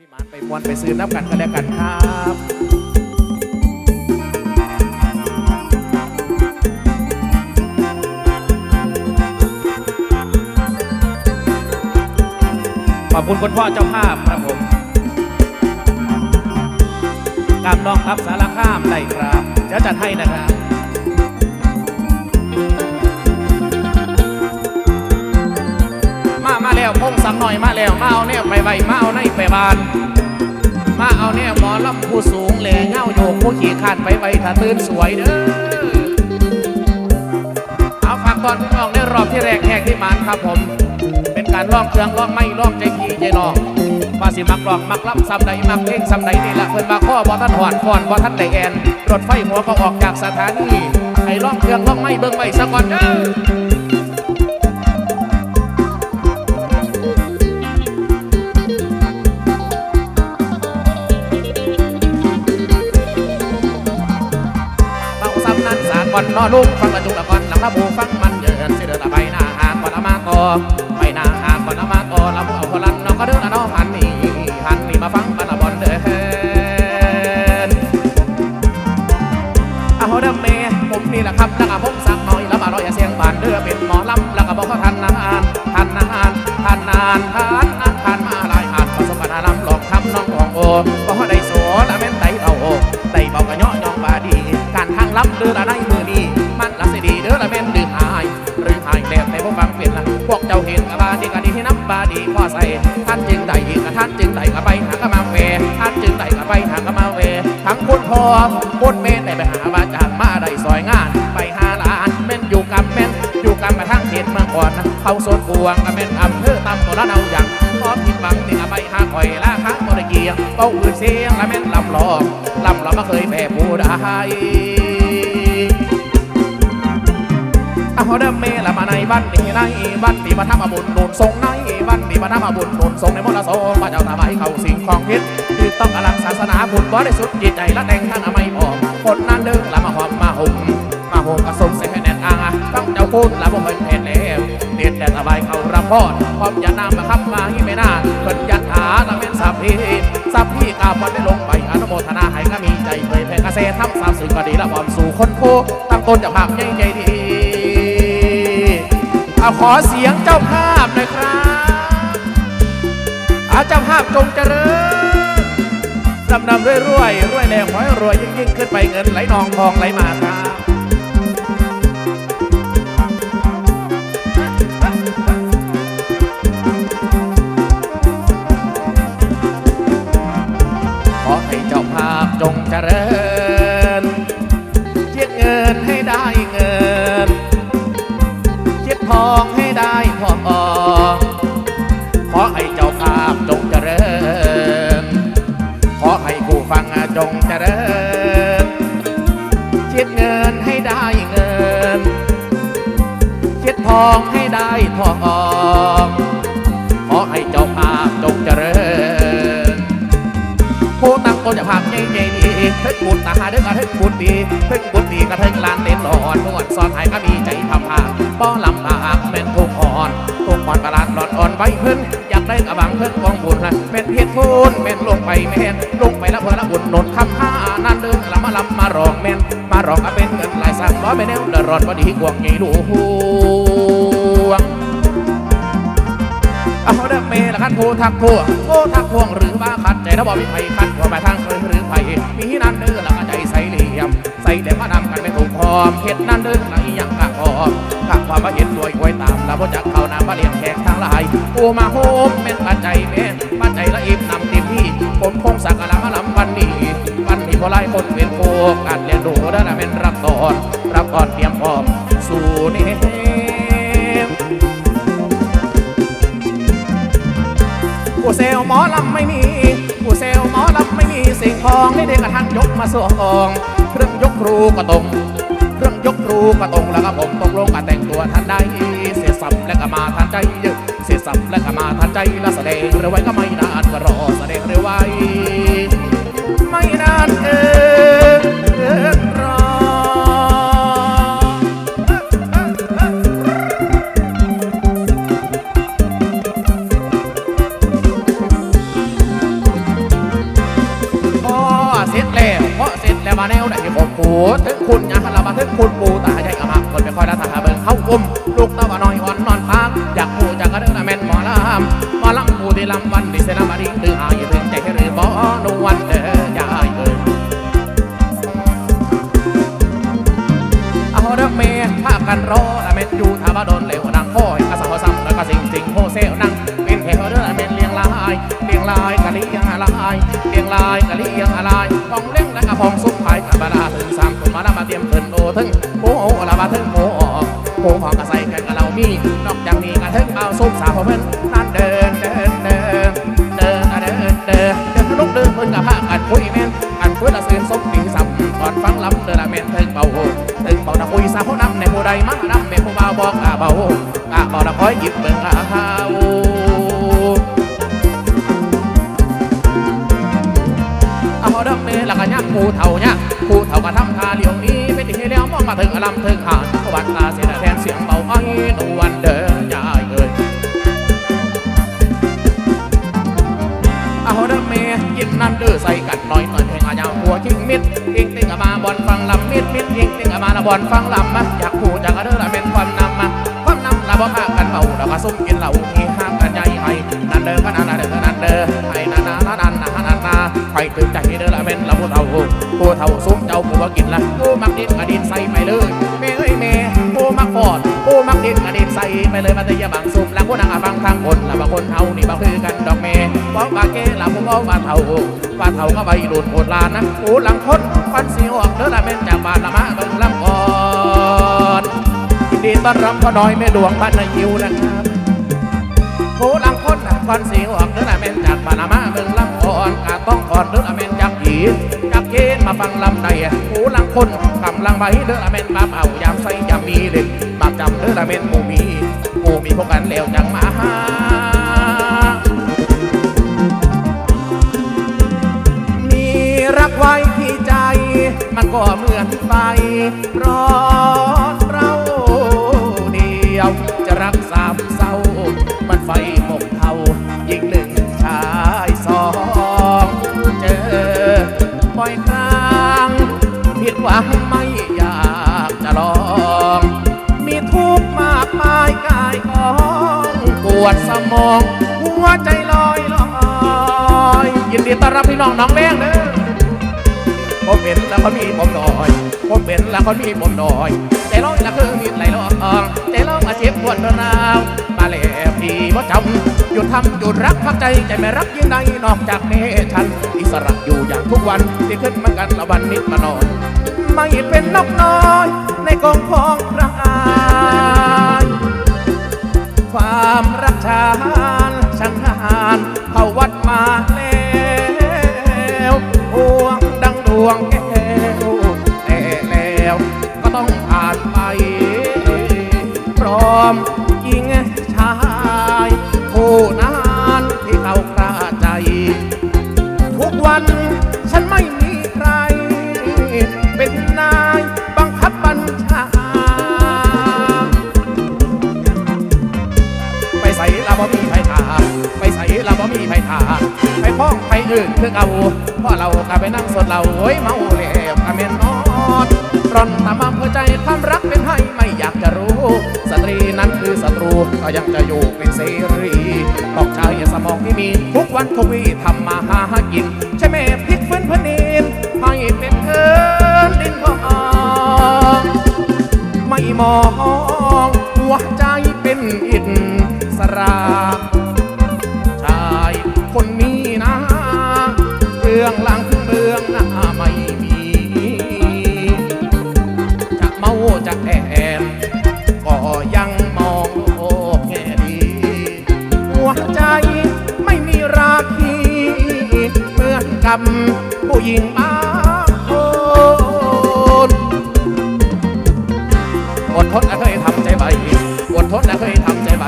พี่หมานไปมวนไปซื้อน้ำกันก็แล้วกันครับขอบคุณคุณพ่อเจ้าภาพครับผมกามน้องครับสารข้ามได้ครับเดี๋ยวจัดให้นะครับ สังหน่อยมาแล้วมาเอาแนวไปใบมาเอาในไปบาน มาเอาแนวหมอลำผู้สูงแหล่เง่าโยกผู้ขี่ขานไปใบถ้าตื่นสวยเด้อเอาฝากตอนพี่น้องในรอบที่แรกแขกที่มานครับผม เป็นการลองเครื่องลองไม่ลองใจพี่ใจน้องว่าสิมักลองมักล้ำซ้ำใดมักเล่งซ้ำใดนี่แหละเพิ่นมาข้อบ่ท่านหอดฟอนบ่ท่านได้แอนรถไฟหัวก็ออกจากสถานีให้ลองเครื่องลองไม่เบิ่งไว้ซะก่อนเด้อ อนนอลุกฟังกระจุละก่อนลำละบูฟังมันเยินสิเดินละไปหน้าหาก่อนละมาต่อไปหน้าหาก่อนละมาต่อละบูเอาคนลันน้องก็เดินละน้องหันนี่หันนี่มาฟังบันละบอลเดินเอาเด้อเมผมนี่แหละครับแล้วก็ผมสักหน่อยแล้วมาลอยเสียงบานเด้อเป็นหมอลำแล้วก็บอกเขาทันนานทันนานทันนานทันนานทันมาหลายหันประสบการณ์ลำหลอกทำน้องของโอก็ได้โสละแม่นไตเอาได้เบากระเนาะยองบาดีการทางลับเด้อละนมือนี้น พอใส่ท่านจึงได้อีกท่านจึงได้ก็ไปหากมาเวท่านจึงได้ก็ไปหากมาเว ทั้งคุณพ่อคุณแม่ได้ไปหาว่าจากมาได้ซอยงาน ไปหาหลานแม่นอยู่กับแม่นอยู่กับมาทั้งเขตเมืองก่อนเขาโซนกวงก็แม่นอำเภอตำตัวละเอาอย่างพอผิดบังนี่ก็ไปหาคอยละค้างบ่ได้เกียงเป้าอื่นเสียงละแม่นลำลองลำเราไม่เคยแพ้ผู้ใดเอาเดิมเมละมาในบ้านนี่ในบ้านนี่มาทำอาบุญนุนทรงใน บ้านนมาทำบุญนุนทรงในมรสงพระเจ้าตาใบเข้าสิ่งของพิษคือต้องอลังศาสนาบุญบริสุทธิ์จิตใจและแต่งท่านอไม่ออกคนนั้นเดิงละมาหอมมาห่มมาห่มกระสมเสแน่นอ่างต้องเจ้าคุณละบ่เป็นเพนแล้วเด็ดแต่ตาใบเขารับพอดพร้อมจะนำมาคำมาให้ไม่น่าเพิ่นยัดหาละแม่นสับพีสับพีกาบวันได้ลงไปอนุโมทนาให้ก็มีใจเผยแผ่เกษตรทำสามสิ่งก็ดีละความสู่คนโคตั้งต้นจะภาพใหญ่ใจดีเอาขอเสียงเจ้าภาพาเจ้าภาพจงเจริญดำดำรวยรวยรวยแล้วขอให้รวยยิ่งยิ่งขึ้นไปเงินไหลนองทองไหลมาครับ ให้เจ้าภาพจงเจริญผู้ตั้งตนจะภาพใหญ่ใหญ่ดีเพิ่งบุญตาเด้อกระเทิงบุญดีเพิ่งบุญดีกระเทิงลานเล่นหลอนนวดซ้อนหายก็มีใจทำผาป้อลำบากเป็นทุกอ่อนทุกอ่อนประหลาดหลอดอ่อนไว้เพิ่นอยากได้กระบังเพิ่นกองบุญนะเป็นเพียรพูนเป็นลงไปแม่นลงไปแล้วเพิ่นละบุญหนนคำผ้านั่นเดินละมาลำมารองแม่นมารองก็เป็นเงินหลายสามร้อยไปแนวเดือดร้อนพอดีกวงใหญ่หลวง เอาเด้อเมละคันผู้ทักพวงโอ้ทักพวงหรือว่าคัดใจถ้าบอกมีไผคัดหัวไปทางเคยหรือไผมีนั่นเด้อละก็ใจใส่เหลี่ยม ใส่เหลี่ยมมาดำกันเป็นถูกพร้อมเห็ดนั่นเด้อละอีหยังกะพร้อมข้าความว่าเห็นรวยควยตามแล้วบ่จักเข้าน้ำมาเลี้ยงแขกทางหลายโอมาโฮม อลำไม่มี ผู้เซลหมอลำไม่มีสิ่งของให้เด็กกระทันยกมาส่งเครื่องยกครูก็ตรงเครื่องยกครูก็ตรงแล้วก็ผมตกลงกันแต่งตัวทันใดเสียสับและก็มาทันใจเสียสับและก็มาทันใจแล้วแสดงเรือไว้ก็ อลำปูที่ลำวันดิเซลามาดิดื้อหายถึงใจหรือบ่นวันเด้อยายเอ้ยเอาเด้อเมย์ภาพกันรอละเม็ดอยู่ท่าบดนเหลวดังคอยอาสาซ้ำแล้วก็สิงสิงโฮเซลนั่งเป็นแถวเด้อเม็ดเลียงลายเลียงลายกะเลียงอะไรเลียงลายกะเลียงอะไรพองเล่งและกะพองซุปไผ่ธรรมดาถึงสามคนมาล้วมาเตรียมเพิ่นโอถึงโอ้โอละมาถึงโอ้อโอ้หอกกะใส่กันกะเรามีนอกจากนี้กะถึงเอาซุปสาวเพิ่น พิ่นกับพากันคุยแม่นกันคุยละเซื่นสมปีสัมก่อนฟังลำเดินละแม่นถึงเบาถึงเบาตะคุยสาวน้ำในผู้ใดมาน้ำในผู้บ่าวบอกกะเบากะเบาตะคอยหยิบเบิ่งกะหาวเอาเด้อเมละกะยักผู้เฒ่าเนี่ยผู้เฒ่าก็ทำท่าเลี้ยวนี้ไปที่เลี้ยวมองมาถึงอลำถึงหาดวัดตาเสีย อาญาหัวคิงมิดเองติงอะมาบอลฟังลำมิดมิดอิงติงอะมาละบอลฟังลำมาอยากพูดจากกระเด้อละเป็นความนำมาความนำละบ่พากันเบาเราก็ซุ่มกินเหล่าที่ห้ามกันใหญ่ให้นั่นเด้อขนั่นน่ะเด้อนั่นเด้อให้นันน่ะนันนันนันนันน่ะใครตื่นใจเด้อละเป็นละผู้เฒ่าผู้เฒ่าซุ่มเจ้าผู้ว่ากินละผู้มักดินกระดินใส่ไปเลย ไปเลยมาต่อยาบังซุ่มแล้วผู้นางอะฟังทางบนละบางคนเฮานี่บ่คือกันดอกเมย์บอกบาเก้ละผู้บอกว่าเฒ่าบ้าเฒ่าก็ใบหลุดโหดลานนะหูหลังคนฟันสีออกเด้อละแม่นจากบ้านละมาเบิ่งลำก่อนยินดีต้อนรับพ่อน้อยแม่ดวงบ้านนายิวนะครับหูหลังคนฟันสีออกเด้อละแม่นจากบ้านละมาเบิ่งลำก่อนกาต้องก่อนเด้อละแม่นจากผีจากเกณฑ์มาฟังลำใดหูหลังคนกำลังใบเด้อละแม่นมาเอายามใส่ มีเด็กมาจำเธอละเม่นหมู่มีหมู่มีพวกกันแล้วจังมาหามีรักไว้ที่ใจ มันก็เหมือนไฟร้อน วดสมอง หัวใจลอยลอยยินดีต้อนรับพี่น้องน้องเลี้ยงเด้อผมเห็นแล้วเขามีผมดอยผมเห็นแล้วเขามีผมดอยใจร้อยแล้วคือมีไหลลองใจร้องมาเจ็บปวดราวมาแล้วพี่บ่จำหยุดทำหยุดรักพักใจใจไม่รักยิ่งใดนอกจากเนฉันอิสระอยู่อย่างทุกวันที่ขึ้นมากันละวันนิดมานอนไม่เป็นนกน้อยในกองของ บ่มีไผถามไปใส่ละบ่มีไผถาไปพ้องไปอื่นคือเอาพราะเราก็ไปนั่งสดเราโอ้ยเมาแล้วก็เมนนอนร่อนตามอำเภอใจความรักเป็นให้ไม่อยากจะรู้ สตรีนั้นคือศัตรูก็ยังจะอยู่เป็นเสรีต้องใช้สมองที่มีทุกวันทุกวีทำมาหากินใช่ไหมพลิกฟื้นพนินให้เป็นเกินดินทองไม่มองหัวใจเป็นอิ สระชายคนนี้นะเรื่องหลังเบื้องหน้าไม่มี จะเมาจะแอบก็ยังมองโอ้แง่ดี หัวใจไม่มีราคีเหมือนกับผู้หญิงบางคนอดทนนะเคยทำใจใบอดทนนะเคยทำใจใบ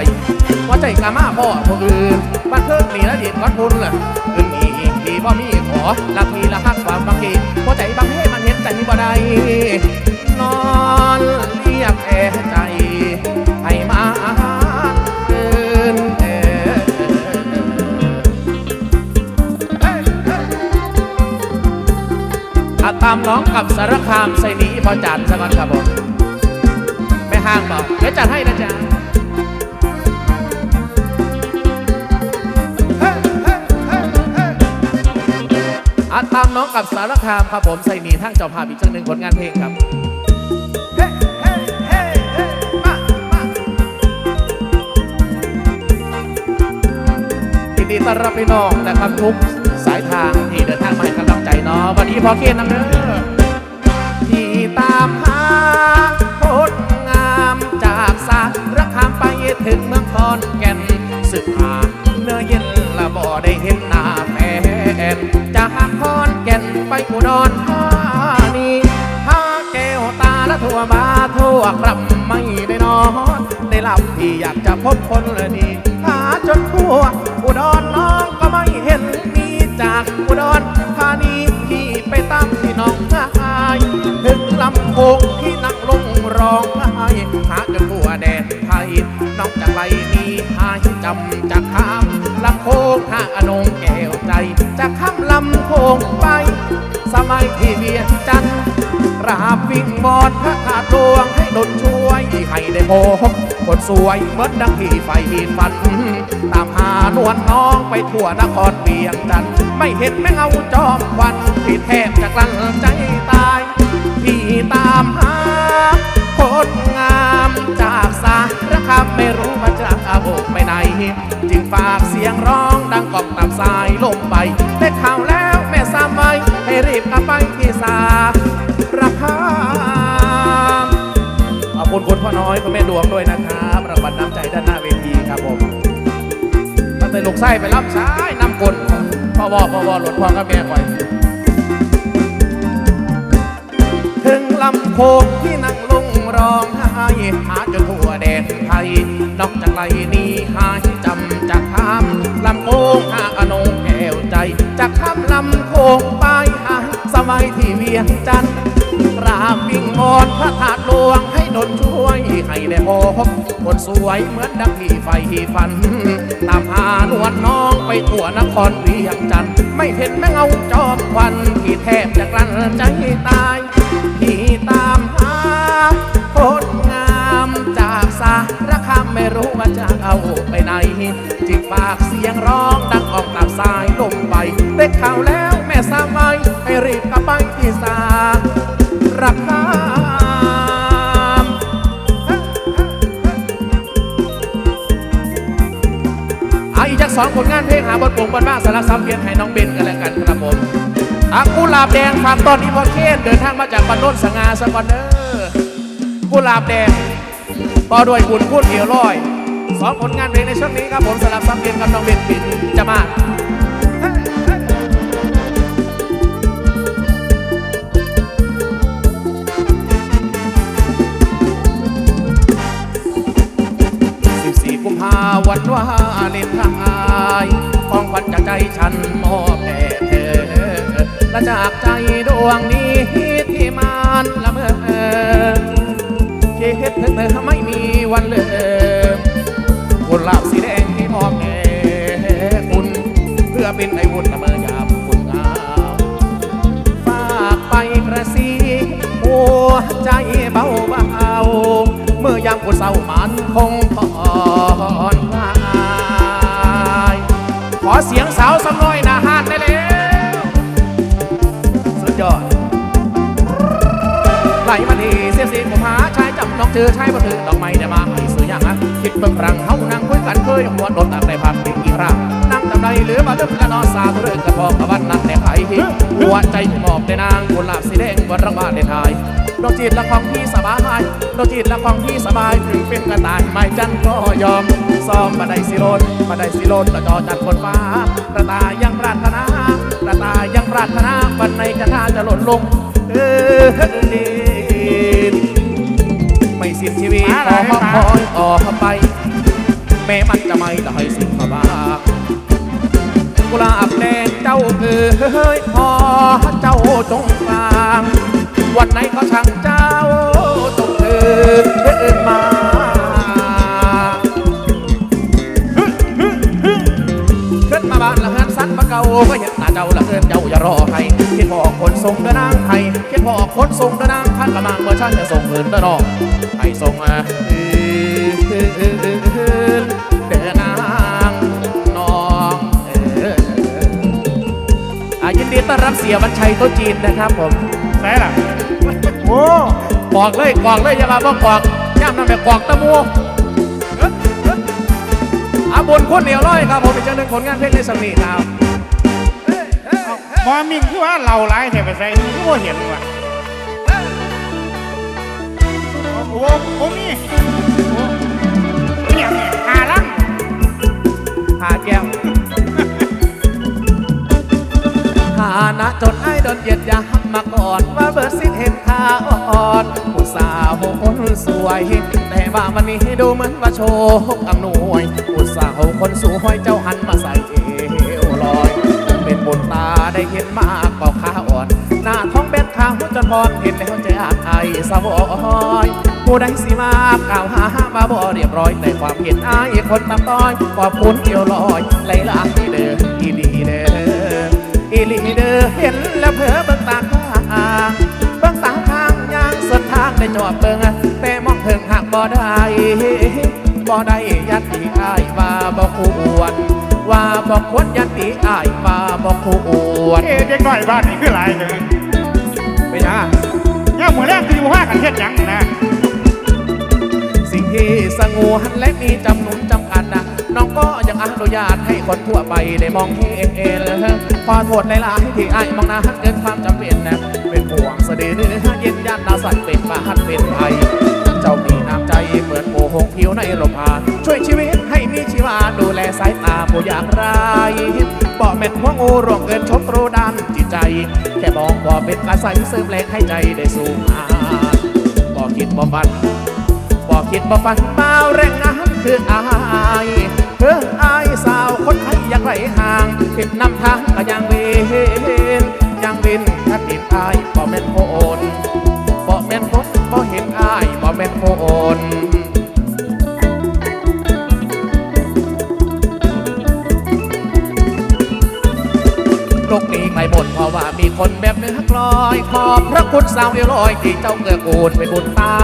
ว่าใจกามาพ่อผู้อื่นบ้านเพิ่งนี่ละเอียดวัดพุนล่ะอื่นมีดีบ่มีขอลักมีละฮักความบางทีเพราะใจบางารคามครับผมใส่หนีทั้งเจ้าภาพอีกจังหนึ่งผลงานเพลงครับยินดีต้อนรับพี่น้องนะครับทุกสายทางที่เดินทางมาให้กำลังใจเนาะวันนี้พอเคนนำเด้อที่ตามหาโคตรงามจากสารคามไปถึงเมืองคอนแก่นสึกหาเนื้อเย็นละบ่ได้เห็นหน้า นจากคอนแก่นไปอุดรธานีพาแก้วตาและทั่วมาทั่วกลับไม่ได้นอนได้หลับที่อยากจะพบคนเลยนี่หาจนทั่วอุดรน้องก็ไม่เห็นมีจากอุดรธานีพี่ไปตามที่น้องชายถึงลำโพงที่นั่งลงร้องไห้หาจนทั่วแดนไทยน้องจากไรมีหายจำจากข้ามลำโพงหาอนง ไม่ที่เวียงจันทร์ราบวิ่งบอดพระธาตุหลวงให้ดนช่วยให้ได้พบคนสวยเหมือนดังที่ไฟฝัน ตามหานวลน้องไปทั่วนครเวียงจันทร์ไม่เห็นแม่เงาจอมควันที่แทบจะกลั้นใจ น้อยคุณแม่ดวงด้วยนะครับรางวัลน้ำใจด้านหน้าเวทีครับผมตั้งแต่ลูกไส้ไปรับสายน้ำกลพ่อวอพ่อวอหลดพ่อกับแม่ไว้ถึงลำโพงที่นั่งลงร้องไห้หาจนทั่วแดนไทย นอกจากไรนี้หายจำจากข้ามลำโพงหาอนงแก้วใจจากข้ามลำโพงไปหาสมัยที่เวียงจันทร์ราบวิ่งมอนพระธาตุ ได้พบคนสวยเหมือนดังที่ไฟฝัน ตามหานวดน้องไปทั่วนครเวียงจันทร์ไม่เห็นแม่เงาจอมควันที่แทบจะกลั้นใจตายที่ตามหาคนงามจากสารคามไม่รู้ว่าจะเอาไปไหนจึงฝากเสียงร้องดังออกตามสายลมไปได้ข่าวแล้วแม่สามไว้ให้รีบกลับไปที่สา อาอีกจากสองผลงานเพลงหาบทปงบนบ้านสารซ้ำเพียนให้น้องเบนกันแล้วกันครับผมอากุหลาบแดงฝากตอนนี้พอเคนเดินทางมาจากบ้านโน้นสง่าสกอนเนอร์กุหลาบแดงต่อด้วยบุญพูดเอี่ยวลอยสองผลงานเพลงในช่วงนี้ครับผมสลับซ้ำเพียนกับน้องเบนปินจะมา วงนี้ที่มันละเมอคิดถึงเธอไม่มีวันเลิกกุหลาบสีแดงที่มอบแด่คุณเพื่อเป็นไอวุ่นละเมอยามคุณงามฝากไปกระซีหัวใจายจองเจอชายมาถือดอกไม้ได้มาให้ซื้ออย่างนะคิดเบิ่งครั้งเฮานั่งคุยกันเคยหัวโดนตามในพันเป็นอีกครั้งนั่งจำได้หรือมาเดิมละนอสาธุเรื่องกระพองกระวันนั่นแต่ไผ่หัวใจหมอบในนางคนลาบสีแดงบนรังบานในไทยดอกจีดละของพี่สบายดอกจีดละของพี่สบายถึงเป็นกระต่ายไม่จันก็ยอมซ้อมมาไดสิโลนมาไดสิโลนละจอจัดบนฟ้ากระต่ายยังปรารถนากระต่ายยังปรารถนาบันในกระทาจะหล่นลงเออ วีขอคอยต่อไป แม้มันจะไม่ได้สิ่งมาบ้ากุลาบแดงเจ้าเอ๋ยพอเจ้าจงฟังวันไหนก็ช่างเจ้าจงเถิดมาขึ้นมา บ้านละเฮือนสันมาเก่าก็เห็นหน้าเจ้าละละเกินเจ้าอย่ารอให้คิดพอคนทรงเดินนางไทยคิดพอคนทรงเดินนางท่านกำลังเมื่อชาติจะส่งเงินเดินนองให้ส่งมาเดินนางน้องเอออะยินดีต้อนรับเสียวันชัยโต๊ะจีนนะครับผมใช่ล่ะโอ้กวกเลยกวกเลยอย่ามาบอกกวกย่ำนั่นแบบกวกตะมูเอ๊ะเอ๊ะอาบนคนเดียวร้อยครับผมเป็นเจ้าหนึ่งผลงานเพลงในสมีครับ มอมิงคือว่าเราไล่เทไปใส่คือว่เห็นว่ะโอ้โหนี่โอ้เนี่ยหาลังหาแก้วฐานะจนไอ้โดนเยียดยามมาก่อนว่าเบอร์สิเห็นขาอ่อนผู้สาวคนสวย แต่ว่าวันนี้ดูเหมือนว่าโชคอำนวยผู้สาวคนสวยเจ้าหันมาใส่เอวลอย เป็นบุญตาได้เห็นมากเป่าขาอ่อน หน้าท้องเบ็ดขาวจนพรเห็นแล้วใจอาไอสะวอยผู้ใดสิมากล่าวหามาบ่เรียบร้อยในความเห็นอายคนตาต้อยขอบคุณเดียวลอยไหลลาเด้ออีดีเด้ออีลีเด้อเห็นแล้วเผลอเบิ่งตาข้างเบิ่งตาข้างยางสุดทางได้จอดเบิ่งแต่มองเถิงหักบ่ได้บ่ได้ยัดที่อายว่าบ่ควร ว่าบ่ควรยัดที่อายว่าบ่ควรเอ๊ะเด็กน้อยบ้านนี่คือหลายเลยไปนะย่าหมูแรกคืออยู่ห้ากันเฮ็ดหยังนะสิ่งที่สงวนและมีจำนวนจำกัดนะน้องก็ยังอนุญาตให้คนทั่วไปได้มองเห็นขอโทษหลายๆที่อายมองหน้าเกินความจำเป็นนะเป็นห่วงเสด็จเนื้อเย็นยันดาวสัตว์เป็นบาหัดเป็นไทยเจ้ามีน้ำใจเหมือนโมหงผิวในลมพานช่วยชีวิต ให้มีชีวาดูแลสายตาผู้อยากไรบอกเม็ดหัวงูร่วงเกินชมรู้ด้านจิตใจ แค่มองบ่เป็นกระใสเสริมแรงให้ใจได้สูงอาบ่คิดบ่ฝันบอกคิดบ่ฟันเมาแรงงานคืออายเพื่ออายสาวคนไทยอยากไรห่างติดนำทางก็ยังเวนยังวินถ้าติดอายบ่แม่นโอนบ่แม่นคนบ่เห็นอายบ่แม่นโอน โลกนี้ไม่หมดเพราะว่ามีคนแบบเนื้อกลอย ขอบพระคุณสาวเอวลอยที่เจ้าเกื้อกูลเป็นบุญตา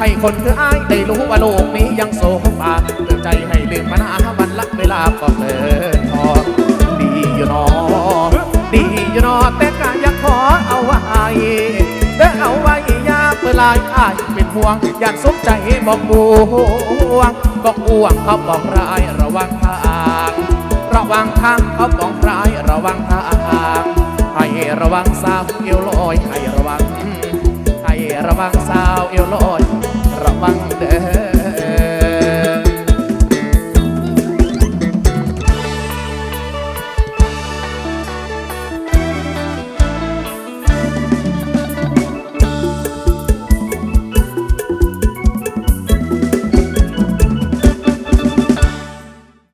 ให้คนคืออ้ายได้รู้ว่าโลกนี้ยังโศกบาเตือนใจให้ลืมปัญหาวันละเวลาก็เลินพอดีอยู่นอ ดีอยู่นอแต่ก็อยากขอเอาไว้เด้อเอาไว้ยาเปลายอ้ายเป็นห่วงอยากสมใจบอกบวงบอกอ้วงเขาบอกร้ายระวังทางระวังทางเขาป้องร้ายระวังทาง ให้ระวังสาวเอวลอยให้ระวังให้ระวังสาวเอวลอย